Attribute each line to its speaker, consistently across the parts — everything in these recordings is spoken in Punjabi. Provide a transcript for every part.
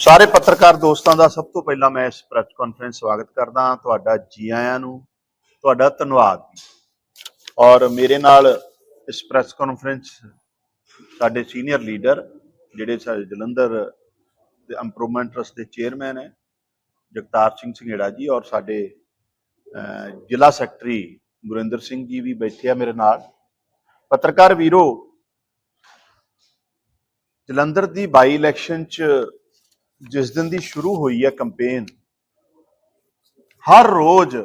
Speaker 1: ਸਾਰੇ ਪੱਤਰਕਾਰ ਦੋਸਤਾਂ ਦਾ ਸਭ ਤੋਂ ਪਹਿਲਾਂ ਮੈਂ ਇਸ ਪ੍ਰੈਸ ਕਾਨਫਰੰਸ ਸਵਾਗਤ ਕਰਦਾ ਹਾਂ। ਤੁਹਾਡਾ ਜੀ ਆਇਆਂ ਨੂੰ, ਤੁਹਾਡਾ ਧੰਨਵਾਦ। ਔਰ ਮੇਰੇ ਨਾਲ ਇਸ ਪ੍ਰੈਸ ਕਾਨਫਰੰਸ ਸਾਡੇ ਸੀਨੀਅਰ ਲੀਡਰ ਜਿਹੜੇ ਸਾਡੇ ਜਲੰਧਰ ਦੇ ਇੰਪਰੂਵਮੈਂਟ ਟਰਸਟ ਦੇ ਚੇਅਰਮੈਨ ਹੈ, ਜਗਤਾਰ ਸਿੰਘ ਸੰਘੇੜਾ ਜੀ ਔਰ ਸਾਡੇ ਜ਼ਿਲ੍ਹਾ ਸੈਕਟਰੀ ਗੁਰਿੰਦਰ ਸਿੰਘ ਜੀ ਵੀ ਬੈਠੇ ਆ ਮੇਰੇ ਨਾਲ। ਪੱਤਰਕਾਰ ਵੀਰੋ, ਜਲੰਧਰ ਦੀ ਬਾਈ ਇਲੈਕਸ਼ਨ ਚ ਜਿਸ ਦਿਨ ਦੀ ਸ਼ੁਰੂ ਹੋਈ ਹੈ ਕੈਂਪੇਨ ਹਰ ਰੋਜ਼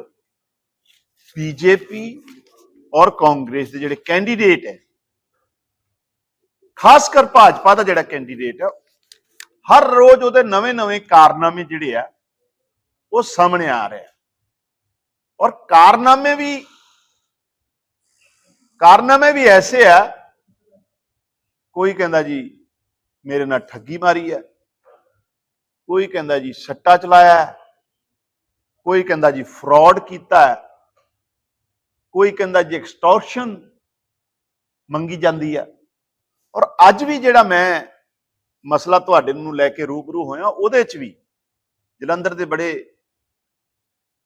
Speaker 1: ਬੀਜੇਪੀ ਔਰ ਕਾਂਗਰਸ ਦੇ ਜਿਹੜੇ ਕੈਂਡੀਡੇਟ ਹੈ, ਖਾਸ ਕਰ ਭਾਜਪਾ ਦਾ ਜਿਹੜਾ ਕੈਂਡੀਡੇਟ ਹੈ, ਹਰ ਰੋਜ਼ ਉਹਦੇ ਨਵੇਂ-ਨਵੇਂ ਕਾਰਨਾਮੇ ਜਿਹੜੇ ਆ, ਉਹ ਸਾਹਮਣੇ ਆ ਰਹੇ ਔਰ ਕਾਰਨਾਮੇ ਵੀ ਕਾਰਨਾਮੇ ਵੀ ਐਸੇ ਆ, ਕੋਈ ਕਹਿੰਦਾ ਜੀ ਮੇਰੇ ਨਾਲ ਠੱਗੀ ਮਾਰੀ ਹੈ। ਕੋਈ ਕਹਿੰਦਾ ਜੀ ਸੱਟਾ ਚਲਾਇਆ ਕੋਈ ਕਹਿੰਦਾ ਜੀ ਫਰਾਡ ਕੀਤਾ ਕੋਈ ਕਹਿੰਦਾ ਜੀ ਐਕਸਟੋਰਸ਼ਨ ਮੰਗੀ ਜਾਂਦੀ ਹੈ। ਔਰ ਅੱਜ ਵੀ ਜਿਹੜਾ ਮੈਂ ਮਸਲਾ ਤੁਹਾਡੇ ਨੂੰ ਲੈ ਕੇ ਰੂਬਰੂ ਹੋਇਆ, ਉਹਦੇ ਚ ਵੀ ਜਲੰਧਰ ਦੇ ਬੜੇ,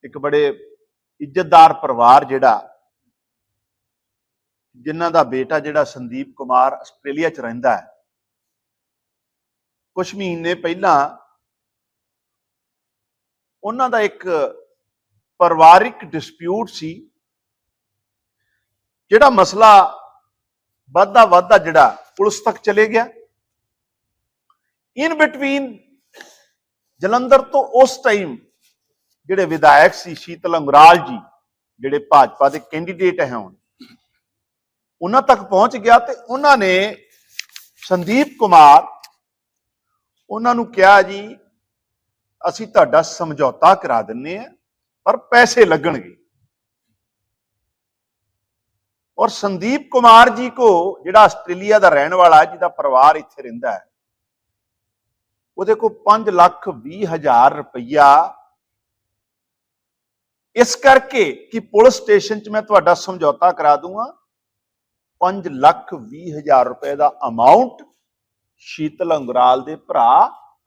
Speaker 1: ਇੱਕ ਬੜੇ ਇੱਜ਼ਤਦਾਰ ਪਰਿਵਾਰ ਜਿਹੜਾ, ਜਿਨ੍ਹਾਂ ਦਾ ਬੇਟਾ ਜਿਹੜਾ ਸੰਦੀਪ ਕੁਮਾਰ ਆਸਟ੍ਰੇਲੀਆ ਚ ਰਹਿੰਦਾ ਹੈ ਕੁਝ ਮਹੀਨੇ ਪਹਿਲਾਂ ਉਹਨਾਂ ਦਾ ਇੱਕ ਪਰਿਵਾਰਿਕ ਡਿਸਪਿਊਟ ਸੀ, ਜਿਹੜਾ ਮਸਲਾ ਵੱਧਦਾ ਵੱਧਦਾ ਜਿਹੜਾ ਪੁਲਿਸ ਤੱਕ ਚਲੇ ਗਿਆ। ਇਨ ਬਿਟਵੀਨ ਜਲੰਧਰ ਤੋਂ ਉਸ ਟਾਈਮ ਜਿਹੜੇ ਵਿਧਾਇਕ ਸੀ ਸ਼ੀਤਲ ਅੰਗਰਾਲ ਜੀ, ਜਿਹੜੇ ਭਾਜਪਾ ਦੇ ਕੈਂਡੀਡੇਟ ਹੈ ਹੁਣ, ਉਹਨਾਂ ਤੱਕ ਪਹੁੰਚ ਗਿਆ ਤੇ ਉਹਨਾਂ ਨੇ ਸੰਦੀਪ ਕੁਮਾਰ, ਉਹਨਾਂ ਨੂੰ ਕਿਹਾ ਜੀ ਅਸੀਂ ਤੁਹਾਡਾ ਸਮਝੌਤਾ ਕਰਾ ਦਿੰਨੇ ਆ, ਪਰ ਪੈਸੇ ਲੱਗਣਗੇ। ਔਰ ਸੰਦੀਪ ਕੁਮਾਰ ਜੀ ਕੋ ਜਿਹੜਾ ਆਸਟ੍ਰੇਲੀਆ ਦਾ ਰਹਿਣ ਵਾਲਾ ਜਿਹਦਾ ਪਰਿਵਾਰ ਇੱਥੇ ਰਹਿੰਦਾ ਹੈ, ਉਹਦੇ ਕੋ 5 ਲੱਖ 20 ਹਜ਼ਾਰ ਰੁਪਈਆ। ਇਸ ਕਰਕੇ ਕਿ ਪੁਲਿਸ ਸਟੇਸ਼ਨ 'ਚ ਮੈਂ ਤੁਹਾਡਾ ਸਮਝੌਤਾ ਕਰਾ ਦੂੰਗਾ। 5 ਲੱਖ 20 ਹਜ਼ਾਰ ਰੁਪਏ ਦਾ ਅਮਾਉਂਟ ਸ਼ੀਤਲ ਅੰਗਰਾਲ ਦੇ ਭਰਾ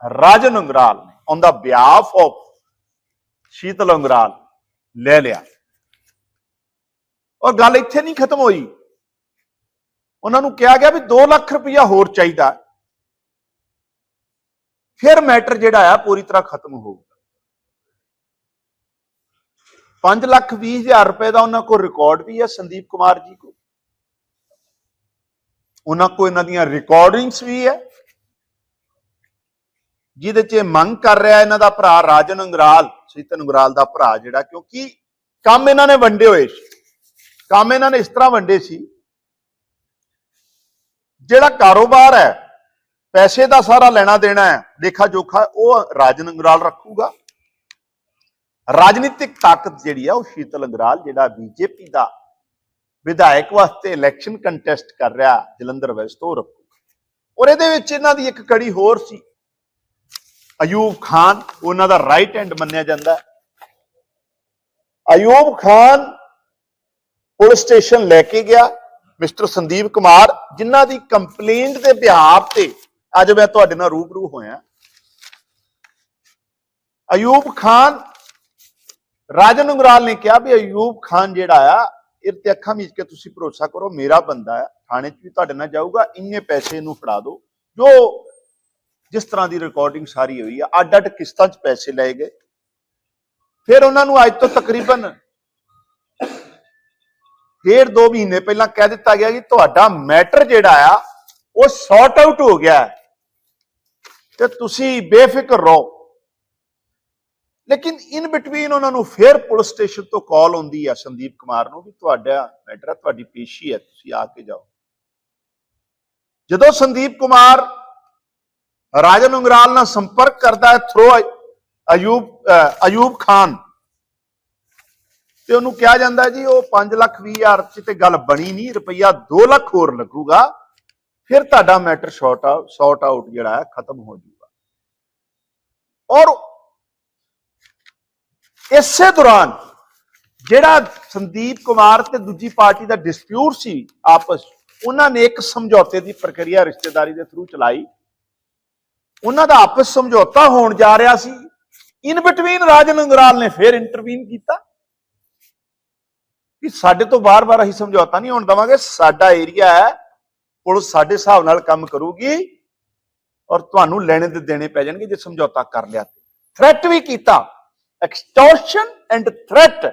Speaker 1: ਰਾਜਨ ਅੰਗਰਾਲ ਨੇ। On the behalf of Sheetal Angral ਲੈ ਲਿਆ। ਔਰ ਗੱਲ ਇੱਥੇ ਨਹੀਂ ਖਤਮ ਹੋਈ। ਉਹਨਾਂ ਨੂੰ ਕਿਹਾ ਗਿਆ ਵੀ 2 ਲੱਖ ਰੁਪਇਆ ਹੋਰ ਚਾਹੀਦਾ। ਫਿਰ ਮੈਟਰ ਜਿਹੜਾ ਆ, ਪੂਰੀ ਤਰ੍ਹਾਂ ਖਤਮ ਹੋਊਗਾ 5 ਲੱਖ 20 ਹਜ਼ਾਰ ਰੁਪਏ ਦਾ ਉਹਨਾਂ ਕੋਲ ਰਿਕਾਰਡ ਵੀ ਹੈ ਸੰਦੀਪ ਕੁਮਾਰ ਜੀ ਕੋਲ। ਉਹਨਾਂ ਕੋਲ ਇਹਨਾਂ ਦੀਆਂ ਰਿਕਾਰਡਿੰਗਸ ਵੀ ਹੈ ਜਿਹਦੇ 'ਚ ਇਹ ਮੰਗ ਕਰ ਰਿਹਾ ਇਹਨਾਂ ਦਾ ਭਰਾ ਰਾਜਨ ਅੰਗਰਾਲ ਸੀਤਨ ਅੰਗਰਾਲ ਦਾ ਭਰਾ ਜਿਹੜਾ, ਕਿਉਂਕਿ ਕੰਮ ਇਹਨਾਂ ਨੇ ਵੰਡੇ ਹੋਏ ਸੀ। ਕੰਮ ਇਹਨਾਂ ਨੇ ਇਸ ਤਰ੍ਹਾਂ ਵੰਡੇ ਸੀ, ਜਿਹੜਾ ਕਾਰੋਬਾਰ ਹੈ, ਪੈਸੇ ਦਾ ਸਾਰਾ ਲੈਣਾ ਦੇਣਾ ਹੈ ਦੇਖਾ ਜੋਖਾ ਉਹ ਰਾਜਨ ਅੰਗਰਾਲ ਰੱਖੂਗਾ। ਰਾਜਨੀਤਿਕ ਤਾਕਤ ਜਿਹੜੀ ਆ ਉਹ ਸ਼ੀਤਲ ਅੰਗਰਾਲ, ਜਿਹੜਾ ਬੀਜੇਪੀ ਦਾ ਵਿਧਾਇਕ ਵਾਸਤੇ ਇਲੈਕਸ਼ਨ ਕੰਟੈਸਟ ਕਰ ਰਿਹਾ, ਜਲੰਧਰ ਵੈਸਟ ਤੋਂ ਰੱਖੂਗਾ। ਔਰ ਇਹਦੇ ਵਿੱਚ ਇਹਨਾਂ ਦੀ ਇੱਕ ਕੜੀ ਹੋਰ ਸੀ ਅਯੂਬ ਖਾਨ ਉਹਨਾਂ ਦਾ ਰਾਈਟ ਹੈਂਡ ਮੰਨਿਆ ਜਾਂਦਾ ਅਯੂਬ ਖਾਨ ਪੁਲਿਸ ਸਟੇਸ਼ਨ ਲੈ ਕੇ ਗਿਆ, ਮਿਸਟਰ ਸੰਦੀਪ ਕੁਮਾਰ, ਜਿਨ੍ਹਾਂ ਦੀ ਕੰਪਲੇਂਟ ਦੇ ਬਿਹਾਫ ਤੇ ਅੱਜ ਮੈਂ ਤੁਹਾਡੇ ਨਾਲ ਰੂਬਰੂ ਹੋਇਆ। ਅਯੂਬ ਖਾਨ, ਰਾਜਨ ਉਗਰਾਲ ਨੇ ਕਿਹਾ ਵੀ ਅਯੂਬ ਖਾਨ ਜਿਹੜਾ ਆ, ਇਹ ਤੇ ਅੱਖਾਂ ਮੀਚ ਕੇ ਤੁਸੀਂ ਭਰੋਸਾ ਕਰੋ, ਮੇਰਾ ਬੰਦਾ ਹੈ ਥਾਣੇ 'ਚ ਵੀ ਤੁਹਾਡੇ ਨਾਲ ਜਾਊਗਾ, ਇੰਨੇ ਪੈਸੇ ਇਹਨੂੰ ਫੜਾ ਦਿਓ। ਜੋ ਜਿਸ ਤਰ੍ਹਾਂ ਦੀ ਰਿਕਾਰਡਿੰਗ ਸਾਰੀ ਹੋਈ ਆ ਅੱਡ ਅੱਡ ਕਿਸ਼ਤਾਂ 'ਚ ਪੈਸੇ ਲਏ ਗਏ। ਫਿਰ ਉਹਨਾਂ ਨੂੰ ਅੱਜ ਤੋਂ ਤਕਰੀਬਨ ਡੇਢ ਦੋ ਮਹੀਨੇ ਪਹਿਲਾਂ ਕਹਿ ਦਿੱਤਾ ਗਿਆ ਕਿ ਤੁਹਾਡਾ ਮੈਟਰ ਜਿਹੜਾ ਆ, ਉਹ ਸੌਟ ਆਊਟ ਹੋ ਗਿਆ ਤੇ ਤੁਸੀਂ ਬੇਫਿਕਰ ਰਹੋ। ਲੇਕਿਨ ਇਨ ਬਿਟਵੀਨ ਉਹਨਾਂ ਨੂੰ ਫਿਰ ਪੁਲਿਸ ਸਟੇਸ਼ਨ ਤੋਂ ਕਾਲ ਆਉਂਦੀ ਆ ਸੰਦੀਪ ਕੁਮਾਰ ਨੂੰ ਵੀ ਤੁਹਾਡਾ ਮੈਟਰ ਆ, ਤੁਹਾਡੀ ਪੇਸ਼ੀ ਹੈ, ਤੁਸੀਂ ਆ ਕੇ ਜਾਓ। ਜਦੋਂ ਸੰਦੀਪ ਕੁਮਾਰ ਰਾਜਨ ਉਂਗਰਾਲ ਨਾਲ ਸੰਪਰਕ ਕਰਦਾ ਹੈ ਥਰੋ ਅਯੂਬ ਅਯੂਬ ਖਾਨ। ਤੇ ਉਹਨੂੰ ਕਿਹਾ ਜਾਂਦਾ ਜੀ, ਉਹ 5 ਲੱਖ 20 ਹਜ਼ਾਰ ਚ ਤੇ ਗੱਲ ਬਣੀ ਨਹੀਂ, ਰੁਪਈਆ 2 ਲੱਖ ਹੋਰ ਲੱਗੂਗਾ। ਫਿਰ ਤੁਹਾਡਾ matter sort out sort out ਜਿਹੜਾ ਹੈ, ਖਤਮ ਹੋ ਜਾਊਗਾ। ਔਰ ਇਸੇ ਦੌਰਾਨ ਜਿਹੜਾ ਸੰਦੀਪ ਕੁਮਾਰ ਤੇ ਦੂਜੀ ਪਾਰਟੀ ਦਾ ਡਿਸਪਿਊਟ ਸੀ ਆਪਸ ਉਹਨਾਂ ਨੇ ਇੱਕ ਸਮਝੌਤੇ ਦੀ ਪ੍ਰਕਿਰਿਆ ਰਿਸ਼ਤੇਦਾਰੀ ਦੇ ਥਰੂ ਚਲਾਈ। ਉਹਨਾਂ ਦਾ ਆਪਸ ਸਮਝੌਤਾ ਹੋਣ ਜਾ ਰਿਹਾ ਸੀ। ਇਨ ਬਿਟਵੀਨ ਰਾਜਨ ਅੰਗਰਾਲ ਨੇ ਫਿਰ ਇੰਟਰਵੀਨ ਕੀਤਾ। ਕਿ ਸਾਡੇ ਤੋਂ ਬਾਰ-ਬਾਰ ਅਸੀਂ ਸਮਝੌਤਾ ਨਹੀਂ ਹੋਣ ਦਵਾਂਗੇ, ਸਾਡਾ ਏਰੀਆ ਹੈ, ਪੁਲਿਸ ਸਾਡੇ ਹਿਸਾਬ ਨਾਲ ਕੰਮ ਕਰੂਗੀ ਔਰ ਤੁਹਾਨੂੰ ਲੈਣੇ ਤੇ ਦੇਣੇ ਪੈ ਜਾਣਗੇ ਜੇ ਸਮਝੌਤਾ ਕਰ ਲਿਆ ਤੇ। ਥ੍ਰੈਟ ਵੀ ਕੀਤਾ। ਐਕਸਟੋਰਸ਼ਨ ਐਂਡ ਥ੍ਰੈਟ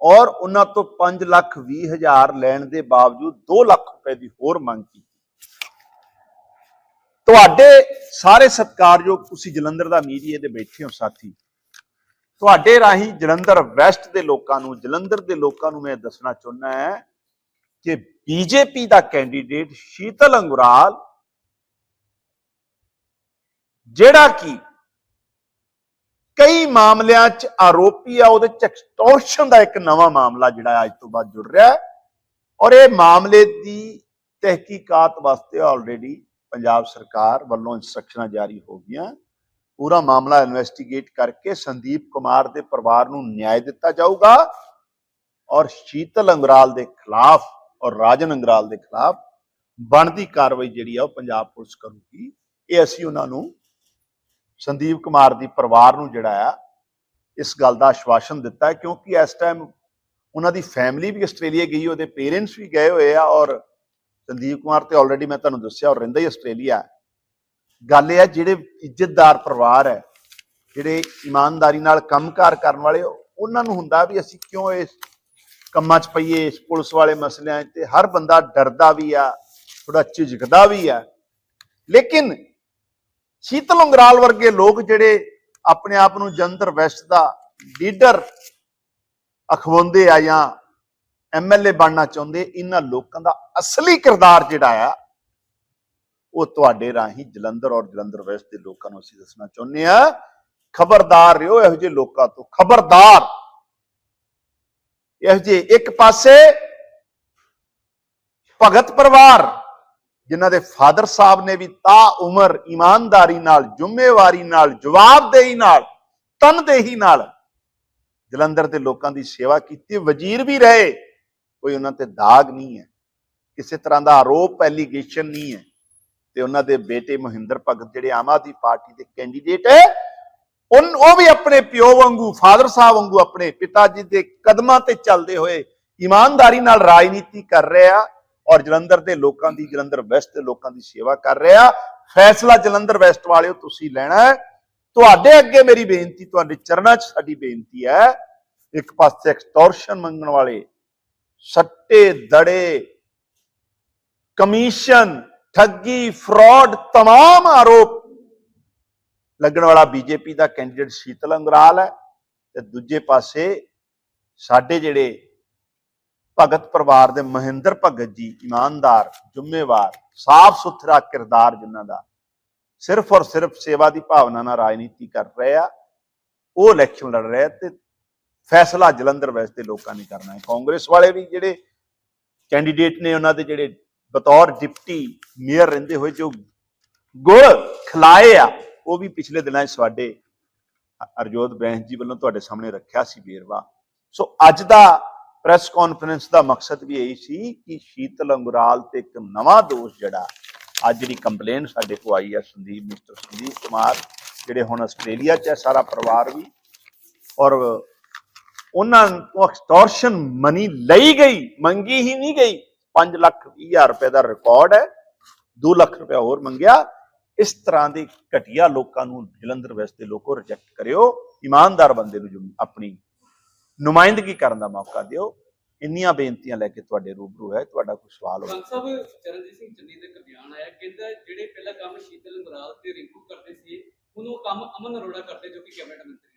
Speaker 1: ਔਰ ਉਹਨਾਂ ਤੋਂ 5 ਲੱਖ 20 ਹਜ਼ਾਰ ਲੈਣ ਦੇ ਬਾਵਜੂਦ 2 ਲੱਖ ਰੁਪਏ ਦੀ ਹੋਰ ਮੰਗ ਕੀਤੀ। ਤੁਹਾਡੇ ਸਾਰੇ ਸਤਿਕਾਰਯੋਗ ਤੁਸੀਂ ਜਲੰਧਰ ਦਾ ਮੀਡੀਆ ਦੇ ਬੈਠੇ ਹੋ ਸਾਥੀ। ਤੁਹਾਡੇ ਰਾਹੀਂ ਜਲੰਧਰ ਵੈਸਟ ਦੇ ਲੋਕਾਂ ਨੂੰ, ਜਲੰਧਰ ਦੇ ਲੋਕਾਂ ਨੂੰ ਮੈਂ ਦੱਸਣਾ ਚਾਹੁੰਦਾ ਹੈ ਕਿ ਬੀਜੇਪੀ ਦਾ ਕੈਂਡੀਡੇਟ ਸ਼ੀਤਲ ਅੰਗੁਰਾਲ, ਜਿਹੜਾ ਕਿ ਕਈ ਮਾਮਲਿਆਂ 'ਚ ਆਰੋਪੀ ਆ, ਉਹਦੇ 'ਚ ਐਕਸਟੋਰਸ਼ਨ ਦਾ ਇੱਕ ਨਵਾਂ ਮਾਮਲਾ ਜਿਹੜਾ ਅੱਜ ਤੋਂ ਬਾਅਦ ਜੁੜ ਰਿਹਾ ਹੈ। ਔਰ ਇਹ ਮਾਮਲੇ ਦੀ ਤਹਿਕੀਕਾਤ ਵਾਸਤੇ ਆਲਰੇਡੀ ਪੰਜਾਬ ਸਰਕਾਰ ਵੱਲੋਂ ਇਨਸਟਰਕਸ਼ਨਾਂ ਜਾਰੀ ਹੋ ਗਈਆਂ। ਪੂਰਾ ਮਾਮਲਾ ਇਨਵੈਸਟੀਗੇਟ ਕਰਕੇ ਸੰਦੀਪ ਕੁਮਾਰ ਦੇ ਪਰਿਵਾਰ ਨੂੰ ਨਿਆਂ ਦਿੱਤਾ ਜਾਊਗਾ ਔਰ ਸ਼ੀਤਲ ਅੰਗਰਾਲ ਦੇ ਖਿਲਾਫ ਔਰ ਰਾਜਨ ਅੰਗਰਾਲ ਦੇ ਖਿਲਾਫ ਬਣਦੀ ਕਾਰਵਾਈ ਜਿਹੜੀ ਆ ਉਹ ਪੰਜਾਬ ਪੁਲਿਸ ਕਰੂਗੀ। ਇਹ ਅਸੀਂ ਉਹਨਾਂ ਨੂੰ ਸੰਦੀਪ ਕੁਮਾਰ ਦੀ ਪਰਿਵਾਰ ਨੂੰ ਜਿਹੜਾ ਆ ਇਸ ਗੱਲ ਦਾ ਆਸ਼ਵਾਸਨ ਦਿੱਤਾ ਕਿਉਂਕਿ ਇਸ ਟਾਈਮ ਉਹਨਾਂ ਦੀ ਫੈਮਿਲੀ ਵੀ ਆਸਟ੍ਰੇਲੀਆ ਗਈ, ਉਹਦੇ ਪੇਰੈਂਟਸ ਵੀ ਗਏ ਹੋਏ ਆ ਔਰ ਸੰਦੀਪ ਕੁਮਾਰ ਤੇ ਆਲਰੇਡੀ ਮੈਂ ਤੁਹਾਨੂੰ ਦੱਸਿਆ, ਉਹ ਰਹਿੰਦਾ ਹੀ ਆਸਟ੍ਰੇਲੀਆ। ਗੱਲ ਇਹ ਹੈ, ਜਿਹੜੇ ਇੱਜ਼ਤਦਾਰ ਪਰਿਵਾਰ ਹੈ, ਜਿਹੜੇ ਇਮਾਨਦਾਰੀ ਨਾਲ ਕੰਮਕਾਰ ਕਰਨ ਵਾਲੇ, ਉਹਨਾਂ ਨੂੰ ਹੁੰਦਾ ਵੀ ਅਸੀਂ ਕਿਉਂ ਇਸ ਕੰਮਾਂ 'ਚ ਪਈਏ, ਇਸ ਪੁਲਿਸ ਵਾਲੇ ਮਸਲਿਆਂ 'ਚ, ਤੇ ਹਰ ਬੰਦਾ ਡਰਦਾ ਵੀ ਆ ਥੋੜਾ ਝਿਜਕਦਾ ਵੀ ਆ। ਲੇਕਿਨ ਸ਼ੀਤਲ ਉਂਗਰਾਲ ਵਰਗੇ ਲੋਕ ਜਿਹੜੇ ਆਪਣੇ ਆਪ ਨੂੰ ਜੰਤਰ ਵੈਸਟ ਦਾ ਲੀਡਰ ਅਖਵਾਉਂਦੇ ਆ ਜਾਂ ਐਮਐਲਏ ਬਣਨਾ ਚਾਹੁੰਦੇ, ਇਹਨਾਂ ਲੋਕਾਂ ਦਾ ਅਸਲੀ ਕਿਰਦਾਰ ਜਿਹੜਾ ਆ, ਉਹ ਤੁਹਾਡੇ ਰਾਹੀਂ ਜਲੰਧਰ ਔਰ ਜਲੰਧਰ ਵੈਸਟ ਦੇ ਲੋਕਾਂ ਨੂੰ ਅਸੀਂ ਦੱਸਣਾ ਚਾਹੁੰਦੇ ਆ ਖਬਰਦਾਰ ਰਿਓ, ਇਹੋ ਜਿਹੇ ਲੋਕਾਂ ਤੋਂ। ਖਬਰਦਾਰ! ਇਹੋ ਜਿਹੇ ਇੱਕ ਪਾਸੇ ਭਗਤ ਪਰਿਵਾਰ, ਜਿਨ੍ਹਾਂ ਦੇ ਫਾਦਰ ਸਾਹਿਬ ਨੇ ਵੀ ਤਾ ਉਮਰ ਇਮਾਨਦਾਰੀ ਨਾਲ, ਜ਼ਿੰਮੇਵਾਰੀ ਨਾਲ, ਜਵਾਬਦੇਹੀ ਨਾਲ, ਤਨਦੇਹੀ ਨਾਲ ਜਲੰਧਰ ਦੇ ਲੋਕਾਂ ਦੀ ਸੇਵਾ ਕੀਤੀ, ਵਜ਼ੀਰ ਵੀ ਰਹੇ। ਕੋਈ ਉਹਨਾਂ ਤੇ ਦਾਗ ਨਹੀਂ ਹੈ, ਕਿਸੇ ਤਰ੍ਹਾਂ ਦਾ ਆਰੋਪ ਐਲੀਗੇਸ਼ਨ ਨਹੀਂ ਹੈ। ਤੇ ਉਹਨਾਂ ਦੇ ਬੇਟੇ ਮਹਿੰਦਰ ਭਗਤ ਜਿਹੜੇ ਆਮ ਆਦਮੀ ਪਾਰਟੀ ਦੇ ਕੈਂਡੀਡੇਟ ਹੈ ਉਹ ਵੀ ਆਪਣੇ ਪਿਓ ਵਾਂਗੂ ਫਾਦਰ ਸਾਹਿਬ ਵਾਂਗੂ ਆਪਣੇ ਪਿਤਾ ਜੀ ਦੇ ਕਦਮਾਂ ਤੇ ਚੱਲਦੇ ਹੋਏ ਇਮਾਨਦਾਰੀ ਨਾਲ ਰਾਜਨੀਤੀ ਕਰ ਰਿਹਾ ਔਰ ਜਲੰਧਰ ਦੇ ਲੋਕਾਂ ਦੀ, ਜਲੰਧਰ ਵੈਸਟ ਦੇ ਲੋਕਾਂ ਦੀ ਸੇਵਾ ਕਰ ਰਿਹਾ। ਫੈਸਲਾ ਜਲੰਧਰ ਵੈਸਟ ਵਾਲਿਓ, ਤੁਸੀਂ ਲੈਣਾ ਹੈ। ਤੁਹਾਡੇ ਅੱਗੇ ਮੇਰੀ ਬੇਨਤੀ, ਤੁਹਾਡੇ ਚਰਨਾਂ 'ਚ ਸਾਡੀ ਬੇਨਤੀ ਹੈ। ਇੱਕ ਪਾਸੇ ਐਕਸਟੋਰਸ਼ਨ ਮੰਗਣ ਵਾਲੇ ਸੱਟੇ ਦੜੇ ਕਮਿਸ਼ਨ ਠੱਗੀ ਫਰਾਡ तमाम ਆਰੋਪ ਲੱਗਣ ਵਾਲਾ ਬੀਜੇਪੀ ਦਾ ਕੈਂਡੀਡੇਟ ਸ਼ੀਤਲ ਅੰਗਰਾਲ ਹੈ ਤੇ ਦੂਜੇ ਪਾਸੇ ਸਾਡੇ ਜਿਹੜੇ ਭਗਤ ਪਰਿਵਾਰ ਦੇ ਮਹਿੰਦਰ ਭਗਤ ਜੀ ਇਮਾਨਦਾਰ ਜ਼ਿੰਮੇਵਾਰ ਸਾਫ਼ ਸੁਥਰਾ ਕਿਰਦਾਰ ਜਿਨ੍ਹਾਂ ਦਾ ਸਿਰਫ ਔਰ ਸਿਰਫ ਸੇਵਾ ਦੀ ਭਾਵਨਾ ਨਾਲ ਰਾਜਨੀਤੀ ਕਰ ਰਹੇ ਆ ਉਹ ਇਲੈਕਸ਼ਨ ਲੜ ਰਹੇ ਆ ਤੇ ਫੈਸਲਾ ਜਲੰਧਰ ਵੈਸਟ ਦੇ ਲੋਕਾਂ ਨੇ ਕਰਨਾ ਹੈ। ਕਾਂਗਰਸ ਵਾਲੇ ਵੀ ਜਿਹੜੇ ਕੈਂਡੀਡੇਟ ਨੇ ਉਹਨਾਂ ਦੇ ਜਿਹੜੇ ਬਤੌਰ ਡਿਪਟੀ ਮੇਅਰ ਰਹਿੰਦੇ ਹੋਏ ਜੋ ਗੁੜ ਖਿਲਾਏ ਆ, ਉਹ ਵੀ ਪਿਛਲੇ ਦਿਨਾਂ 'ਚ ਸਾਡੇ ਅਰਜੋਤ ਬੈਂਸ ਜੀ ਵੱਲੋਂ ਤੁਹਾਡੇ ਸਾਹਮਣੇ ਰੱਖਿਆ ਸੀ ਵੇਰਵਾ। ਸੋ ਅੱਜ ਦਾ ਪ੍ਰੈਸ ਕਾਨਫਰੰਸ ਦਾ ਮਕਸਦ ਵੀ ਇਹੀ ਸੀ ਕਿ ਸ਼ੀਤਲ ਅੰਗੁਰਾਲ ਤੇ ਇੱਕ ਨਵਾਂ ਦੋਸ਼ ਜਿਹੜਾ, ਅੱਜ ਜਿਹੜੀ ਕੰਪਲੇਨ ਸਾਡੇ ਕੋਲ ਆਈ ਹੈ ਸੰਦੀਪ, ਮਿਸਟਰ ਸੰਦੀਪ ਕੁਮਾਰ, ਜਿਹੜੇ ਹੁਣ ਆਸਟ੍ਰੇਲੀਆ 'ਚ ਹੈ ਸਾਰਾ ਪਰਿਵਾਰ ਵੀ ਔਰ ਉਹਨਾਂ ਤੋਂ ਐਕਸਟੋਰਸ਼ਨ ਮਨੀ ਲਈ ਗਈ, ਮੰਗੀ ਹੀ ਨਹੀਂ ਗਈ। 5 ਲੱਖ 20 ਰੁਪਏ ਦਾ ਰਿਕਾਰਡ ਹੈ 2 ਲੱਖ ਰੁਪਏ ਹੋਰ ਮੰਗਿਆ। ਇਸ ਤਰ੍ਹਾਂ ਦੇ ਘਟੀਆ ਲੋਕਾਂ ਨੂੰ ਜਲੰਧਰ ਵੈਸਟ ਦੇ ਲੋਕੋ ਰਿਜੈਕਟ ਕਰਿਓ। ਇਮਾਨਦਾਰ ਬੰਦੇ ਨੂੰ ਆਪਣੀ ਨੁਮਾਇੰਦਗੀ ਕਰਨ ਦਾ ਮੌਕਾ ਦਿਓ। ਇੰਨੀਆਂ ਬੇਨਤੀਆਂ ਲੈ ਕੇ ਤੁਹਾਡੇ ਰੂਬਰੂ ਹੈ ਤੁਹਾਡਾ ਕੋਈ ਸਵਾਲ ਹੋਵੇ।
Speaker 2: ਸਾਹਿਬ, ਚਰਨਜੀਤ ਸਿੰਘ ਚੰਨੀ ਦਾ ਇੱਕ ਆਇਆ, ਕਹਿੰਦਾ ਜਿਹੜੇ ਪਹਿਲਾ ਕੰਮ ਸ਼ੀਤਲ ਅੰਗਰਾਲ ਤੇ ਰਿੰਕੂ ਕਰਦੇ ਸੀ, ਹੁਣ ਉਹ ਕੰਮ ਅਮਨ ਅਰੋੜਾ ਕਰਦੇ ਜੋ ਕਿ ਕੈਬਨਿਟ ਮੰਤਰੀ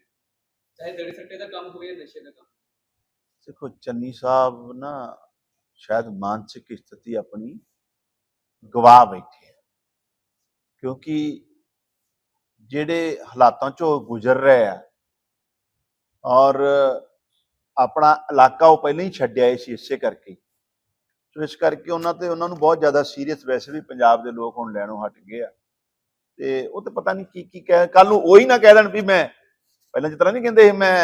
Speaker 2: ਚਾਹੇ ਦੜੇ ਸੱਟੇ ਦਾ ਕੰਮ ਹੋਵੇ ਜਾਂ ਨਸ਼ੇ ਦਾ ਕੰਮ
Speaker 1: ਦੇਖੋ, ਚੰਨੀ ਸਾਹਿਬ ਨਾ ਸ਼ਾਇਦ ਮਾਨਸਿਕ ਸਥਿਤੀ ਆਪਣੀ ਗਵਾ ਬੈਠੇ ਹੈ ਕਿਉਂਕਿ ਜਿਹੜੇ ਹਾਲਾਤਾਂ ਚੋਂ ਗੁਜ਼ਰ ਰਹੇ ਆ ਔਰ ਆਪਣਾ ਇਲਾਕਾ ਉਹ ਪਹਿਲਾਂ ਹੀ ਛੱਡਿਆ ਆਏ ਸੀ ਇਸੇ ਕਰਕੇ। ਸੋ ਇਸ ਕਰਕੇ ਉਹਨਾਂ ਤੇ ਉਹਨਾਂ ਨੂੰ ਬਹੁਤ ਜ਼ਿਆਦਾ ਸੀਰੀਅਸ ਵੈਸੇ ਵੀ ਪੰਜਾਬ ਦੇ ਲੋਕ ਹੁਣ ਲੈਣੋਂ ਹਟ ਗਏ ਆ। ਤੇ ਉਹ ਤੇ ਪਤਾ ਨਹੀਂ ਕੀ ਕੀ ਕਹਿ ਕੱਲ ਨੂੰ ਉਹੀ ਨਾ ਕਹਿ ਦੇਣ ਵੀ ਮੈਂ ਪਹਿਲਾਂ ਜਿਸ ਤਰ੍ਹਾਂ ਨਹੀਂ ਕਹਿੰਦੇ ਮੈਂ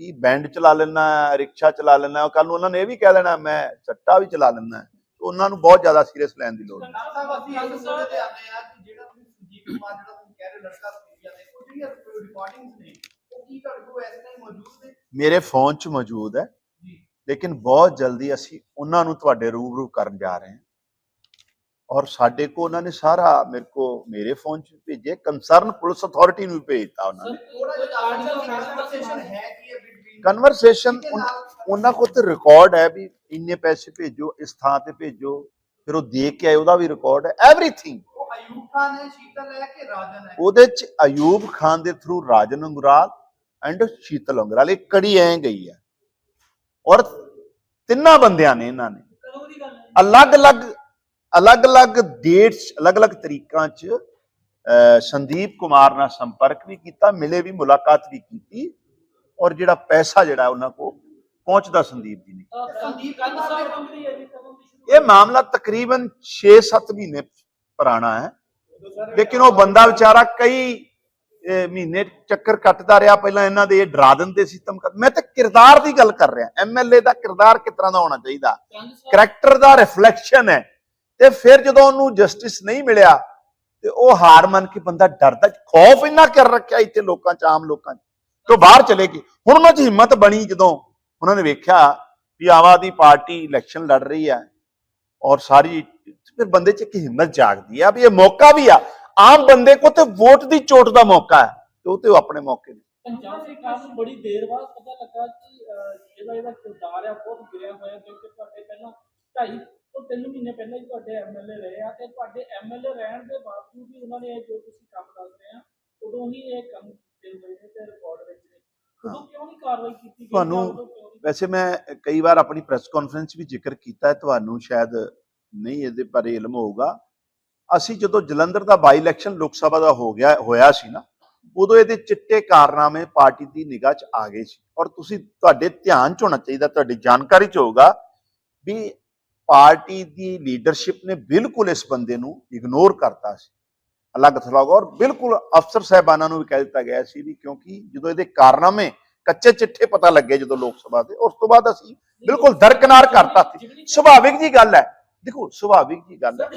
Speaker 1: ਕੀ ਬੈਂਡ ਚਲਾ ਲੈਣਾ ਰਿਕਸ਼ਾ ਚਲਾ ਲੈਣਾ ਕੱਲ ਨੂੰ ਉਹਨਾਂ ਨੇ ਇਹ ਵੀ ਕਹਿ ਦੇਣਾ ਮੈਂ ਚੱਟਾ ਵੀ ਚਲਾ ਲੈਣਾ ਉਹਨਾਂ ਨੂੰ ਬਹੁਤ ਜ਼ਿਆਦਾ ਸੀਰੀਅਸ ਲੈਣ ਦੀ ਲੋੜ ਹੈ
Speaker 3: ਸਾਹਿਬ ਅਸੀਂ ਇਸ ਮੁੱਦੇ ਤੇ ਆਨੇ ਆ ਕਿ ਕੁਮਾਰ ਜਿਹੜਾ ਤੁਸੀਂ ਕਹਿ ਰਹੇ ਹੋ ਲੜਕਾ ਸਟੂਡੀਆ ਦੇ ਉਹ ਜਿਹੜੀਆਂ ਰਿਕਾਰਡਿੰਗਸ ਨੇ ਉਹ ਕੀ ਤੁਹਾਡੇ ਕੋਲ ਇਸ ਟਾਈਮ ਮੌਜੂਦ ਨੇ?
Speaker 1: ਮੇਰੇ ਫੋਨ 'ਚ ਮੌਜੂਦ ਹੈ ਲੇਕਿਨ ਬਹੁਤ ਜਲਦੀ ਅਸੀਂ ਉਹਨਾਂ ਨੂੰ ਤੁਹਾਡੇ ਰੂਬਰੂ ਕਰਨ ਜਾ ਰਹੇ ਹਾਂ। ਔਰ ਸਾਡੇ ਕੋ ਉਹਨਾਂ ਨੇ ਸਾਰਾ ਮੇਰੇ ਕੋ ਮੇਰੇ ਫੋਨ 'ਚ ਭੇਜੇ ਕੰਸਰਨ ਪੁਲਿਸ ਅਥਾਰਟੀ ਨੂੰ ਵੀ ਭੇਜਤਾ ਉਹਨਾਂ ਨੇ।
Speaker 3: ਕਨਵਰਸੇਸ਼ਨ
Speaker 1: ਉਹਨਾਂ ਕੋਲ ਤੇ ਰਿਕਾਰਡ ਹੈ ਵੀ ਇੰਨੇ ਪੈਸੇ ਭੇਜੋ ਇਸ ਥਾਂ ਤੇ ਭੇਜੋ ਫਿਰ ਉਹ ਦੇਖ ਕੇ ਆਏ ਉਹਦਾ ਵੀ ਰਿਕਾਰਡ ਹੈ
Speaker 3: ਉਹ ਅਯੂਬ ਖਾਨ ਹੈ ਸ਼ੀਤਲ ਹੈ ਕਿ ਰਾਜਨ ਹੈ
Speaker 1: ਉਹਦੇ ਚ ਅਯੂਬ ਖਾਨ ਦੇ ਥਰੂ ਰਾਜਨ ਅੰਗਰਾਲ ਐਂਡ ਸ਼ੀਤਲ ਅੰਗਰਾਲ ਇਹ ਕੜੀ ਐ ਗਈ ਹੈ। ਔਰ ਤਿੰਨਾਂ ਬੰਦਿਆਂ ਨੇ ਇਹਨਾਂ ਨੇ। ਅਲੱਗ-ਅਲੱਗ ਅਲੱਗ-ਅਲੱਗ ਡੇਟਸ ਅਲੱਗ-ਅਲੱਗ ਤਰੀਕਾਂ 'ਚ ਸੰਦੀਪ ਕੁਮਾਰ ਨਾਲ ਸੰਪਰਕ ਵੀ ਕੀਤਾ ਮਿਲੇ ਵੀ ਮੁਲਾਕਾਤ ਵੀ ਕੀਤੀ ਔਰ ਜਿਹੜਾ ਪੈਸਾ ਜਿਹੜਾ ਉਹਨਾਂ ਕੋ ਪਹੁੰਚਦਾ ਸੰਦੀਪ ਜੀ ਨੇ। ਇਹ ਮਾਮਲਾ ਤਕਰੀਬਨ 6-7 ਮਹੀਨੇ ਪੁਰਾਣਾ ਹੈ। ਲੇਕਿਨ ਉਹ ਬੰਦਾ ਵਿਚਾਰਾ ਕਈ ਮਹੀਨੇ ਚੱਕਰ ਕੱਟਦਾ ਰਿਹਾ ਪਹਿਲਾਂ ਇਹਨਾਂ ਦੇ ਇਹ ਡਰਾ ਦਿੰਦੇ ਸੀ ਧਮਕਾ ਮੈਂ ਤਾਂ ਕਿਰਦਾਰ ਦੀ ਗੱਲ ਕਰ ਰਿਹਾ ਐਮਐਲਏ ਦਾ ਕਿਰਦਾਰ ਕਿਸ ਤਰ੍ਹਾਂ ਦਾ ਹੋਣਾ ਚਾਹੀਦਾ? ਕਰੈਕਟਰ ਦਾ ਰਿਫਲੈਕਸ਼ਨ ਹੈ। ਤੇ ਫਿਰ ਜਦੋਂ ਉਹਨੂੰ ਜਸਟਿਸ ਨਹੀਂ ਮਿਲਿਆ, ਤੇ ਉਹ ਹਾਰ ਮੰਨ ਕੇ ਬੰਦਾ ਡਰਦਾ, ਖੌਫ ਇੰਨਾ ਕਰ ਰੱਖਿਆ ਇੱਥੇ ਲੋਕਾਂ ਚ, ਆਮ ਲੋਕਾਂ ਚ, ਕਿ ਬਾਹਰ ਚਲੇ ਗਏ। ਹੁਣ ਉਹਨਾਂ ਚ ਹਿੰਮਤ ਬਣੀ ਜਦੋਂ ਉਹਨਾਂ ਨੇ ਵੇਖਿਆ ਵੀ ਆਮ ਪਾਰਟੀ ਇਲੈਕਸ਼ਨ ਲੜ ਰਹੀ ਹੈ ਔਰ ਸਾਰੀ, ਫਿਰ ਬੰਦੇ ਚ ਇੱਕ ਹਿੰਮਤ ਜਾਗਦੀ ਆ ਵੀ ਇਹ ਮੌਕਾ ਵੀ ਆ। ਆਮ ਬੰਦੇ ਕੋ ਤੇ ਵੋਟ ਦੀ ਚੋਟ ਦਾ ਮੌਕਾ ਹੈ, ਤੇ ਉਹ ਤੇ ਉਹ ਆਪਣੇ ਮੌਕੇ ਨੇ
Speaker 4: ਪੰਜਾਬ ਸਰਕਾਰ ਨੂੰ ਬੜੀ ਦੇਰ ਬਾਅਦ ਪਤਾ ਲੱਗਾ ਕਿ ਜਿਹੜਾ ਇਹਦਾ ਕਿਰਦਾਰ ਹੈ, ਬਹੁਤ ਗਿਰਿਆ ਹੋਇਆ, ਕਿਉਂਕਿ ਤੁਹਾਡੇ ਪਹਿਲਾਂ ਢਾਈ ਤੋਂ ਤਿੰਨ ਮਹੀਨੇ ਪਹਿਲਾਂ ਹੀ ਤੁਹਾਡੇ ਐਮਐਲਏ ਰਹੇ ਆ ਤੇ ਤੁਹਾਡੇ ਐਮਐਲਏ ਰਹਿਣ ਦੇ ਬਾਵਜੂਦ ਵੀ ਉਹਨਾਂ ਨੇ ਜੋ ਤੁਸੀਂ ਕੰਮ ਦੱਸ ਰਹੇ ਆ ਉਦੋਂ ਹੀ ਇਹ ਕੰਮ ਕੀਤੇ ਹੋਏ ਨੇ ਤੇ ਰਿਕਾਰਡ ਵਿੱਚ ਨੇ। ਉਦੋਂ ਕਿਉਂ ਨਹੀਂ ਕਾਰਵਾਈ ਕੀਤੀ ਗਈ
Speaker 1: ਤੁਹਾਨੂੰ ਵੈਸੇ ਮੈਂ ਕਈ ਵਾਰ ਆਪਣੀ ਪ੍ਰੈਸ ਕਾਨਫਰੰਸ ਵੀ ਜ਼ਿਕਰ ਕੀਤਾ ਹੈ ਤੁਹਾਨੂੰ ਸ਼ਾਇਦ ਨਹੀਂ ਇਹਦੇ ਬਾਰੇ ਇਲਮ ਹੋਊਗਾ। ਅਸੀਂ ਜਦੋਂ ਜਲੰਧਰ ਦਾ ਬਾਈ ਇਲੈਕਸ਼ਨ ਲੋਕ ਸਭਾ ਦਾ ਹੋ ਗਿਆ ਹੋਇਆ ਸੀ ਨਾ ਉਦੋਂ ਇਹਦੇ ਚਿੱਟੇ ਕਾਰਨਾਮੇ ਪਾਰਟੀ ਦੀ ਨਿਗਾਹ 'ਚ ਆ ਗਏ ਸੀ। ਔਰ ਤੁਸੀਂ ਤੁਹਾਡੇ ਧਿਆਨ 'ਚ ਹੋਣਾ ਚਾਹੀਦਾ ਤੁਹਾਡੀ ਜਾਣਕਾਰੀ 'ਚ ਹੋਊਗਾ ਵੀ ਪਾਰਟੀ ਦੀ ਲੀਡਰਸ਼ਿਪ ਨੇ ਬਿਲਕੁਲ ਇਸ ਬੰਦੇ ਨੂੰ ਇਗਨੋਰ ਕਰਤਾ ਸੀ। ਅਲੱਗ ਥਲਾਗ ਔਰ ਬਿਲਕੁਲ ਅਫਸਰ ਸਾਹਿਬਾਨਾਂ ਨੂੰ ਵੀ ਕਹਿ ਦਿੱਤਾ ਗਿਆ ਸੀ ਵੀ ਕਿਉਂਕਿ ਜਦੋਂ ਇਹਦੇ ਕਾਰਨਾਮੇ ਕੱਚੇ ਚਿੱਠੇ ਪਤਾ ਲੱਗੇ ਜਦੋਂ ਲੋਕ ਸਭਾ ਦੇ ਉਸ ਤੋਂ ਬਾਅਦ ਅਸੀਂ ਬਿਲਕੁਲ ਦਰਕਨਾਰ ਕਰਤਾ ਸੀ। ਸੁਭਾਵਿਕ ਜੀ ਗੱਲ ਹੈ। ਦੇਖੋ ਸੁਭਾਵਿਕ ਜੀ ਗੱਲ ਹੈ।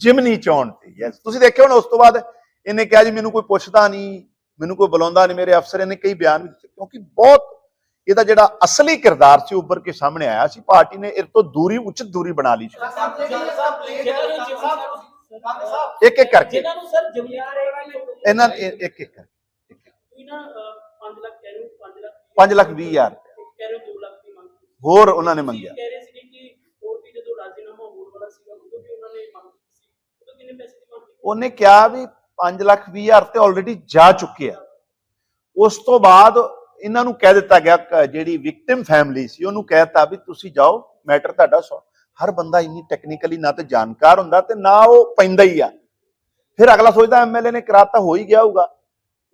Speaker 1: ਜਿਮਨੀ ਚੋਣ ਤੇ ਯੈਸ ਤੁਸੀਂ ਦੇਖਿਓ ਨਾ ਉਸ ਤੋਂ ਬਾਅਦ ਇਹਨੇ ਕਿਹਾ ਜੀ ਮੈਨੂੰ ਕੋਈ ਪੁੱਛਦਾ ਨਹੀਂ ਮੈਨੂੰ ਕੋਈ ਬੁਲਾਉਂਦਾ ਨਹੀਂ ਮੇਰੇ ਅਫਸਰ ਇਹਨੇ ਕਈ ਬਿਆਨ ਵੀ ਦਿੱਤੇ। ਕਿਉਂਕਿ ਬਹੁਤ ਇਹਦਾ ਜਿਹੜਾ ਅਸਲੀ ਕਿਰਦਾਰ ਸੀ ਉੱਭਰ ਕੇ ਸਾਹਮਣੇ ਆਇਆ ਸੀ ਪਾਰਟੀ ਨੇ ਇਹ ਤੋਂ ਦੂਰੀ ਉਚਿਤ ਦੂਰੀ ਬਣਾ ਲਈ ਸੀ ਇੱਕ ਇੱਕ ਕਰਕੇ ਇਹਨਾਂ ਇੱਕ ਇੱਕ ਕਰਕੇ
Speaker 4: ਇਹਨਾਂ 5 ਲੱਖ ਕਹਿ ਰਹੇ ਹੋ 5 ਲੱਖ
Speaker 1: 5 ਲੱਖ 20 ਹਜ਼ਾਰ
Speaker 4: ਕਹਿ ਰਹੇ ਹੋ 2 ਲੱਖ ਦੀ ਮੰਗ
Speaker 1: ਹੋਰ ਉਹਨਾਂ ਨੇ ਮੰਗਿਆ
Speaker 4: ਕਹਿ ਰਹੇ ਸੀ ਕਿ ਹੋਰ ਵੀ ਜਦੋਂ ਰਾਜੀਨਾਮਾ ਹੋਣ ਵਾਲਾ ਸੀਗਾ ਉਦੋਂ ਵੀ ਉਹਨਾਂ ਨੇ ਮੰਗ ਕੀਤੀ ਸੀ ਉਦੋਂ ਕਿੰਨੇ ਪੈਸੇ ਦੀ ਮੰਗ ਕੀਤੀ
Speaker 1: ਉਹਨੇ ਕਿਹਾ ਵੀ 5 ਲੱਖ 20 ਹਜ਼ਾਰ ਤੇ ਆਲਰੇਡੀ ਜਾ ਚੁੱਕੇ ਆ ਉਸ ਤੋਂ ਬਾਅਦ ਇਹਨਾਂ ਨੂੰ ਕਹਿ ਦਿੱਤਾ ਗਿਆ ਜਿਹੜੀ ਵਿਕਟਿਮ ਫੈਮਿਲੀ ਸੀ, ਉਹਨੂੰ ਕਹਿਤਾ ਵੀ ਤੁਸੀਂ ਜਾਓ ਮੈਟਰ ਤੁਹਾਡਾ ਸੋ ਹਰ ਬੰਦਾ ਇੰਨੀ ਟੈਕਨੀਕਲੀ ਨਾ ਤੇ ਜਾਣਕਾਰ ਹੁੰਦਾ ਤੇ ਨਾ ਉਹ ਪੈਂਦਾ ਹੀ ਆ। ਫਿਰ ਅਗਲਾ ਸੋਚਦਾ ਐਮਐਲਏ ਨੇ ਕਰਾਤਾ ਹੋ ਹੀ ਗਿਆ ਹੋਊਗਾ।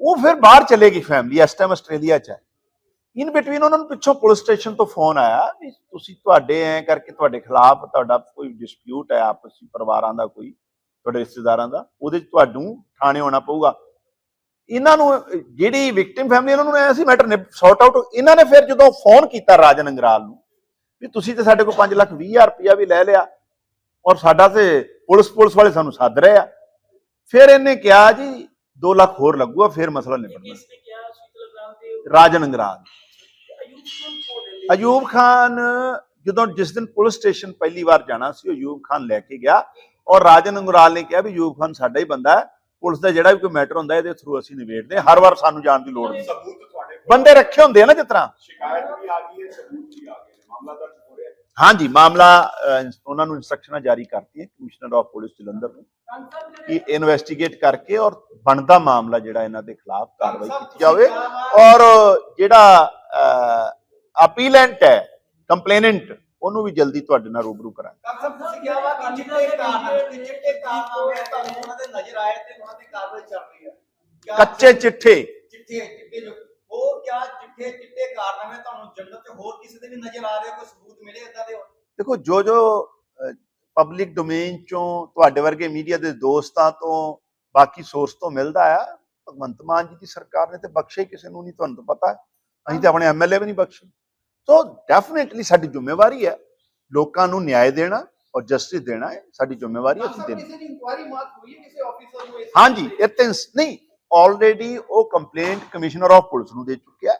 Speaker 1: ਉਹ ਫਿਰ ਬਾਹਰ ਚਲੇਗੀ ਫੈਮਿਲੀ ਇਸ ਟਾਈਮ ਆਸਟ੍ਰੇਲੀਆ 'ਚ। ਹੈ ਇਨ ਬਿਟਵੀਨ ਉਹਨਾਂ ਨੂੰ ਪਿੱਛੋਂ ਪੁਲਿਸ ਸਟੇਸ਼ਨ ਤੋਂ ਫੋਨ ਆਇਆ ਵੀ ਤੁਸੀਂ ਤੁਹਾਡੇ ਐ ਕਰਕੇ ਤੁਹਾਡੇ ਖਿਲਾਫ ਤੁਹਾਡਾ ਕੋਈ ਡਿਸਪਿਊਟ ਹੈ, ਆਪਸੀ ਪਰਿਵਾਰਾਂ ਦਾ, ਕੋਈ ਤੁਹਾਡੇ ਰਿਸ਼ਤੇਦਾਰਾਂ ਦਾ, ਉਹਦੇ 'ਚ ਤੁਹਾਨੂੰ ਥਾਣੇ ਆਉਣਾ ਪਊਗਾ। ਇਹਨਾਂ ਨੂੰ ਜਿਹੜੀ ਵਿਕਟਿਮ ਫੈਮਿਲੀ ਉਹਨਾਂ ਨੂੰ ਐ ਸੀ ਮੈਟਰ ਨੇ ਸੌਟ ਆਊਟ ਇਹਨਾਂ ਨੇ ਫਿਰ ਜਦੋਂ ਫੋਨ ਕੀਤਾ ਰਾਜਨ ਅੰਗਰਾਲ ਨੂੰ ਵੀ ਤੁਸੀਂ ਤੇ ਸਾਡੇ ਕੋਲ 5 ਲੱਖ 20 ਹਜ਼ਾਰ ਰੁਪਇਆ ਵੀ ਲੈ ਲਿਆ ਔਰ ਸਾਡਾ ਤੇ ਪੁਲਿਸ ਪੁਲਿਸ ਵਾਲੇ ਸਾਨੂੰ ਸੱਦ ਰਹੇ ਆ। ਫਿਰ ਇਹਨੇ ਕਿਹਾ ਜੀ 2 ਲੱਖ ਹੋਰ ਲੱਗੂਗਾ ਫਿਰ ਮਸਲਾ ਨਿਬੜਨਾ। ਰਾਜਨ ਅੰਗਰਾਲ।
Speaker 4: ਅਯੂਬ ਖਾਨ
Speaker 1: ਜਦੋਂ ਜਿਸ ਦਿਨ ਪੁਲਿਸ ਸਟੇਸ਼ਨ ਪਹਿਲੀ ਵਾਰ ਜਾਣਾ ਸੀ ਉਹ ਅਯੂਬ ਖਾਨ ਲੈ ਕੇ ਗਿਆ ਔਰ ਰਾਜਨ ਅੰਗਰਾਲ ਨੇ ਕਿਹਾ ਵੀ ਅਯੂਬ ਖਾਨ ਸਾਡਾ ਹੀ ਬੰਦਾ ਹੈ। ਪੁਲਿਸ ਦਾ ਜਿਹੜਾ ਵੀ ਕੋਈ ਮੈਟਰ ਹੁੰਦਾ ਇਹਦੇ ਥਰੂ ਅਸੀਂ ਨਿਬੇੜਦੇ ਹਾਂ। ਹਰ ਵਾਰ ਸਾਨੂੰ ਜਾਣ ਦੀ ਲੋੜ ਨਹੀਂ।
Speaker 5: ਸਬੂਤ ਤੁਹਾਡੇ ਕੋਲ
Speaker 1: ਬੰਦੇ ਰੱਖੇ ਹੁੰਦੇ ਆ ਨਾ ਜਿਸ ਤਰ੍ਹਾਂ?
Speaker 5: ਸ਼ਿਕਾਇਤ ਵੀ ਆ ਗਈ ਹੈ ਸਬੂਤ ਵੀ ਆ ਗਏ ਨੇ। ਮਾਮਲਾ ਦਰਜ ਹੋ ਰਿਹਾ ਹੈ।
Speaker 1: ਹਾਂਜੀ ਮਾਮਲਾ ਉਹਨਾਂ ਨੂੰ ਇਨਸਟਰਕਸ਼ਨਾਂ ਜਾਰੀ ਕਰਤੀਆਂ ਕਮਿਸ਼ਨਰ ਆਫ ਪੁਲਿਸ ਜਲੰਧਰ ਨੂੰ ਕਿ ਇਨਵੈਸਟੀਗੇਟ ਕਰਕੇ ਔਰ ਬਣਦਾ ਮਾਮਲਾ ਜਿਹੜਾ ਇਹਨਾਂ ਦੇ ਖਿਲਾਫ ਕਾਰਵਾਈ ਕੀਤੀ ਜਾਵੇ। ਔਰ ਜਿਹੜਾ ਅਪੀਲੈਂਟ ਹੈ ਕੰਪਲੇਨੈਂਟ ਉਹਨੂੰ ਵੀ ਜਲਦੀ ਤੁਹਾਡੇ ਨਾਲ ਰੂਬਰੂ ਕਰਾਂਗੇ।
Speaker 3: ਕੰਗ ਸਾਹਿਬ ਤੁਸੀਂ ਕਿਹਾ ਵਾ ਕਿ ਚਿੱਟੇ ਕਾਰਨਾਮੇ ਤੇ ਚਿੱਟੇ ਕਾਰਨਾਮੇ ਤੁਹਾਨੂੰ ਉਹਨਾਂ ਦੇ ਨਜ਼ਰ ਆਏ ਤੇ ਉਹਨਾਂ ਦੀ ਕਾਰਵਾਈ ਚੱਲ ਰਹੀ ਹੈ। ਕਿਆ
Speaker 1: ਕੱਚੇ ਚਿੱਠੇ।
Speaker 3: ਚਿੱਟੇ ਜੋ ਉਹ ਕਿਆ ਚਿੱਟੇ ਚਿੱਟੇ ਕਾਰਨਾਮੇ ਤੁਹਾਨੂੰ ਜੰਗਲ 'ਚ ਹੋਰ ਕਿਸੇ ਦੇ ਵੀ ਨਜ਼ਰ ਆ ਰਹੇ ਕੋਈ ਸਬੂਤ ਮਿਲੇ ਇਦਾਂ ਦੇ?
Speaker 1: ਦੇਖੋ ਜੋ ਜੋ ਪਬਲਿਕ ਡੋਮੇਨ ਚੋਂ ਤੁਹਾਡੇ ਵਰਗੇ ਮੀਡੀਆ ਦੇ ਦੋਸਤਾਂ ਤੋਂ ਬਾਕੀ ਸੋਰਸ ਤੋਂ ਮਿਲਦਾ ਆ ਭਗਵੰਤ ਮਾਨ ਜੀ ਦੀ ਸਰਕਾਰ ਨੇ ਤੇ ਬਖਸ਼ੇ ਕਿਸੇ ਨੂੰ ਨਹੀਂ ਤੁਹਾਨੂੰ ਤਾਂ ਪਤਾ ਅਸੀਂ ਤਾਂ ਆਪਣੇ ਐਮਐਲਏ ਵੀ ਨਹੀਂ ਬਖਸ਼ੇ। ਸੋ ਡੈਫੀਨਿਟਲੀ ਸਾਡੀ ਜ਼ਿੰਮੇਵਾਰੀ ਹੈ ਲੋਕਾਂ ਨੂੰ ਨਿਆਂ ਦੇਣਾ ਔਰ ਜਸਟਿਸ ਦੇਣਾ ਹੈ ਸਾਡੀ ਜ਼ਿੰਮੇਵਾਰੀ ਹੈ, ਅਸੀਂ ਦੇਣੀ
Speaker 3: ਕਿਸੇ ਦੀ ਇਨਕੁਆਇਰੀ ਮਾਤ ਹੋਈ ਹੈ ਕਿਸੇ ਆਫੀਸਰ ਨੂੰ ਇਸ
Speaker 1: ਹਾਂਜੀ ਇਹ ਤਿੰਨ ਨਹੀਂ ਆਲਰੇਡੀ ਉਹ ਕੰਪਲੇਂਟ ਕਮਿਸ਼ਨਰ ਆਫ ਪੁਲਿਸ ਨੂੰ ਦੇ ਚੁੱਕਿਆ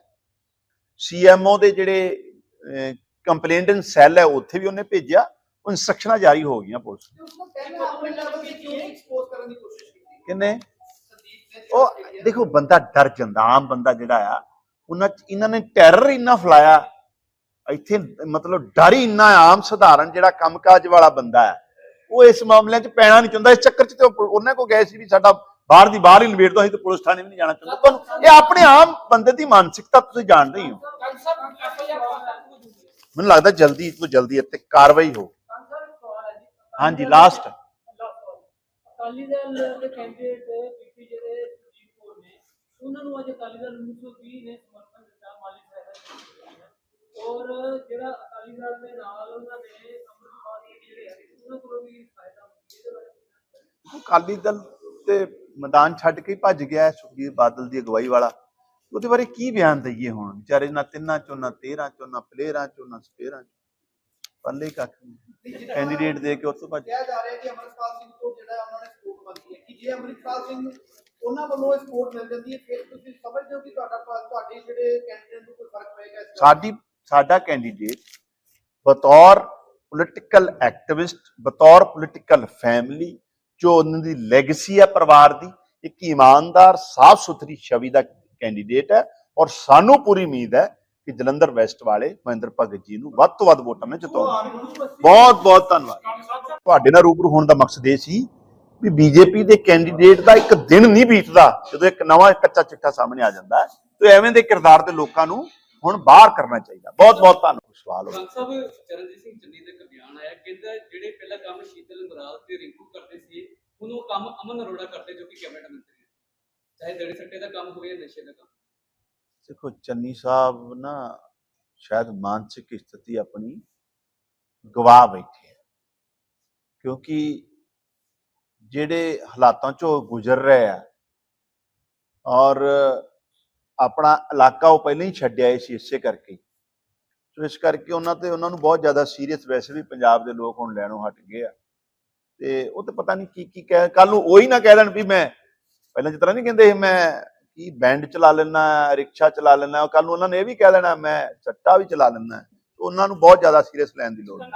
Speaker 1: ਸੀਐਮਓ ਦੇ ਜਿਹੜੇ ਕੰਪਲੇਂਟਨ ਸੈੱਲ ਹੈ ਉੱਥੇ ਵੀ ਉਹਨੇ ਭੇਜਿਆ ਉਹ ਇਨਸਟਰਕਸ਼ਨਾਂ ਜਾਰੀ ਹੋ ਗਈਆਂ ਪੁਲਿਸ ਨੂੰ।
Speaker 3: ਤੇ ਉਸ ਨੂੰ ਪਹਿਲੇ ਆਪਣੇ ਲੈਵਲ ਤੇ ਕਿਉਂ ਐਕਸਪੋਜ਼ ਕਰਨ ਦੀ ਕੋਸ਼ਿਸ਼ ਕੀਤੀ।
Speaker 1: ਕਿੰਨੇ? ਉਹ ਦੇਖੋ ਬੰਦਾ ਡਰ ਜਾਂਦਾ ਆਮ ਬੰਦਾ ਜਿਹੜਾ ਆ ਉਹਨਾਂ ਇਹਨਾਂ ਨੇ ਟੈਰਰ ਇੰਨਾ ਫਲਾਇਆ ਇੱਥੇ ਮਤਲਬ ਡਰ ਹੀ ਇੰਨਾ ਆਮ ਸਧਾਰਨ ਜਿਹੜਾ ਕੰਮਕਾਜ ਵਾਲਾ ਬੰਦਾ ਹੈ ਉਹ ਇਸ ਮਾਮਲਿਆਂ 'ਚ ਪੈਣਾ ਨਹੀਂ ਚਾਹੁੰਦਾ ਇਸ ਚੱਕਰ 'ਚ ਤੇ ਉਹਨਾਂ ਕੋ ਗਏ ਸੀ ਵੀ ਸਾਡਾ ਬਾਹਰ ਦੀ ਬਾਹਰ ਹੀ ਨਿਬੇੜ ਦੋ ਅਸੀਂ ਤੇ ਪੁਲਿਸ ਥਾਣੇ ਵੀ ਨਹੀਂ ਜਾਣਾ ਚਾਹੁੰਦਾ। ਤੁਹਾਨੂੰ ਇਹ ਆਪਣੇ ਆਮ ਬੰਦੇ ਦੀ ਮਾਨਸਿਕਤਾ ਤੁਸੀਂ ਜਾਣਦੇ ਹੀ। ਮੈਨੂੰ ਲੱਗਦਾ ਜਲਦੀ ਤੋਂ ਜਲਦੀ ਇੱਥੇ ਕਾਰਵਾਈ ਹੋ। ਹਾਂਜੀ, last।
Speaker 4: ਅਕਾਲੀ ਦਲ ਦੇ ਕੈਂਡੀਡੇਟ ਜਿਹੜੇ ਕੌਰ ਨੇ ਉਹਨਾਂ ਨੂੰ ਅੱਜ ਅਕਾਲੀ ਦਲ 1920 ਨੇ ਸਮਰਥਨ ਦਿੱਤਾ ਮਾਲੀ ਸਾਹਿਬ ਔਰ ਜਿਹੜਾ ਅਕਾਲੀ ਦਲ ਦੇ ਨਾਲ ਉਹਨਾਂ ਨੇ ਅੰਮ੍ਰਿਤਪਾਲ ਜਿਹੜੇ ਆ ਉਹਨਾਂ ਕੋਲੋਂ ਵੀ ਫਾਇਦਾ ਹੁੰਦਾ ਇਹਦੇ
Speaker 1: ਅਕਾਲੀ ਦਲ ਤੇ ਮੈਦਾਨ ਛੱਡ ਕੇ ਭੱਜ ਗਿਆ ਸੁਖਬੀਰ ਬਾਦਲ ਦੀ ਅਗਵਾਈ ਵਾਲਾ। ਉਹਦੇ ਬਾਰੇ ਕੀ ਬਿਆਨ ਦਈਏ ਹੁਣ? ਵਿਚਾਰੇ ਨਾ ਤਿੰਨਾਂ ਚੋਂ ਨਾ 13 ਚੋਂ ਨਾ ਪਲੇਅਰਾਂ ਚੋਂ ਨਾ ਸਪੇਅਰਾਂ ਚੋਂ। ਪੱਲੇ ਕੱਖ ਕੈਂਡੀਡੇਟ ਦੇ ਕੇ ਉੱਥੋਂ ਭੱਜ
Speaker 3: ਕਿਹਾ ਜਾ ਰਿਹਾ ਕਿ ਅਮਰਪਾਲ ਸਿੰਘ ਤੋਂ ਜਿਹੜਾ ਉਹਨਾਂ ਨੇ ਸਪੋਰਟ ਮੰਗੀ ਹੈ। ਕਿ ਜੇ ਅਮਰਪਾਲ ਸਿੰਘ ਉਹਨਾਂ ਵੱਲੋਂ ਸਪੋਰਟ ਮਿਲ ਜਾਂਦੀ ਹੈ ਫਿਰ ਤੁਸੀਂ ਸਮਝਦੇ ਹੋ ਕਿ ਤੁਹਾਡਾ ਤੁਹਾਡੇ ਜਿਹੜੇ ਕੈਂਡੀਡੇਟ ਨੂੰ ਕੋਈ ਫ਼ਰਕ ਪਏਗਾ
Speaker 1: ਸਾਡੀ ਸਾਡਾ ਕੈਂਡੀਡੇਟ ਬਤੌਰ ਪੋਲਿਟੀਕਲ ਐਕਟਿਵਿਸਟ ਬਤੌਰ ਪੋਲਿਟੀਕਲ ਫੈਮਿਲੀ ਜੋ ਉਹਨਾਂ ਦੀ ਲੈਗੇਸੀ ਹੈ ਪਰਿਵਾਰ ਦੀ, ਇੱਕ ਇਮਾਨਦਾਰ ਸਾਫ਼ ਸੁਥਰੀ ਛਵੀ ਦਾ ਕੈਂਡੀਡੇਟ ਹੈ ਔਰ ਸਾਨੂੰ ਪੂਰੀ ਉਮੀਦ ਹੈ ਕਿ ਜਲੰਧਰ ਵੈਸਟ ਵਾਲੇ ਮਹਿੰਦਰ ਭਗਤ ਜੀ ਨੂੰ ਵੱਧ ਤੋਂ ਵੱਧ ਵੋਟਾਂ ਨਾਲ ਜਿਤਾਉਣਗੇ ਬਹੁਤ ਬਹੁਤ ਧੰਨਵਾਦ। ਤੁਹਾਡੇ ਨਾਲ ਰੂਬਰੂ ਹੋਣ ਦਾ ਮਕਸਦ ਇਹ ਸੀ ਵੀ ਬੀਜੇਪੀ ਦੇ ਕੈਂਡੀਡੇਟ ਦਾ ਇੱਕ ਦਿਨ ਨਹੀਂ ਬੀਤਦਾ ਜਦੋਂ ਇੱਕ ਨਵਾਂ ਕੱਚਾ ਚਿੱਠਾ ਸਾਹਮਣੇ ਆ ਜਾਂਦਾ ਹੈ। ਤੇ ਐਵੇਂ ਦੇ ਕਿਰਦਾਰ ਦੇ ਲੋਕਾਂ ਨੂੰ ਹੁਣ ਬਾਹਰ ਕਰਨਾ ਚਾਹੀਦਾ। ਬਹੁਤ ਬਹੁਤ ਧੰਨਵਾਦ। ਸਵਾਲ ਹੋ
Speaker 2: ਸਾਹਿਬ ਚਰਨਜੀਤ ਸਿੰਘ ਚੰਨੀ ਦਾ ਇੱਕ ਬਿਆਨ ਆਇਆ ਕਹਿੰਦਾ ਜਿਹੜੇ ਪਹਿਲਾਂ ਕੰਮ ਸ਼ੀਤਲ ਮਰਾਲ ਤੇ ਰਿੰਕੂ ਕਰਦੇ ਸੀ ਹੁਣ ਉਹ ਕੰਮ ਅਮਨ ਅਰੋੜਾ ਕਰਦੇ ਜੋ ਕਿ ਕੈਬਨਿਟ ਮੰਤਰੀ ਹੈ। ਚਾਹੇ ਦੜੇ ਸੱਟੇ ਦਾ ਕੰਮ ਹੋਵੇ ਨਸ਼ੇ ਦਾ ਕੰਮ।
Speaker 1: ਦੇਖੋ ਚੰਨੀ ਸਾਹਿਬ ਨਾ ਸ਼ਾਇਦ ਮਾਨਸਿਕ ਸਥਿਤੀ ਆਪਣੀ ਗਵਾ ਬੈਠੇ ਕਿਉਂਕਿ ਜਿਹੜੇ ਹਾਲਾਤਾਂ ਚੋਂ ਗੁਜ਼ਰ ਰਹੇ ਆ ਔਰ ਆਪਣਾ ਇਲਾਕਾ ਉਹ ਪਹਿਲਾਂ ਹੀ ਛੱਡਿਆ ਸੀ ਇਸੇ ਕਰਕੇ ਸੋ ਇਸ ਕਰਕੇ ਉਹਨਾਂ ਤੇ ਉਹਨਾਂ ਨੂੰ ਬਹੁਤ ਜ਼ਿਆਦਾ ਸੀਰੀਅਸ ਵੈਸੇ ਵੀ ਪੰਜਾਬ ਦੇ ਲੋਕ ਹੁਣ ਲੈਣੋਂ ਹਟ ਗਏ ਆ। ਤੇ ਉਹ ਤੇ ਪਤਾ ਨਹੀਂ ਕੀ ਕੀ ਕਹਿ ਕੱਲ ਨੂੰ ਉਹੀ ਨਾ ਕਹਿ ਦੇਣ ਵੀ ਮੈਂ ਪਹਿਲਾਂ ਜਿਸ ਤਰ੍ਹਾਂ ਨਹੀਂ ਕਹਿੰਦੇ ਸੀ, ਮੈਂ ਕੀ ਬੈਂਡ ਚਲਾ ਲੈਣਾ ਰਿਕਸ਼ਾ ਚਲਾ ਲੈਣਾ ਕੱਲ ਨੂੰ ਉਹਨਾਂ ਨੇ ਇਹ ਵੀ ਕਹਿ ਦੇਣਾ, ਮੈਂ ਸੱਟਾ ਵੀ ਚਲਾ ਲੈਣਾ ਉਹਨਾਂ ਨੂੰ ਬਹੁਤ ਜ਼ਿਆਦਾ ਸੀਰੀਅਸ ਲੈਣ ਦੀ ਲੋੜ ਹੈ।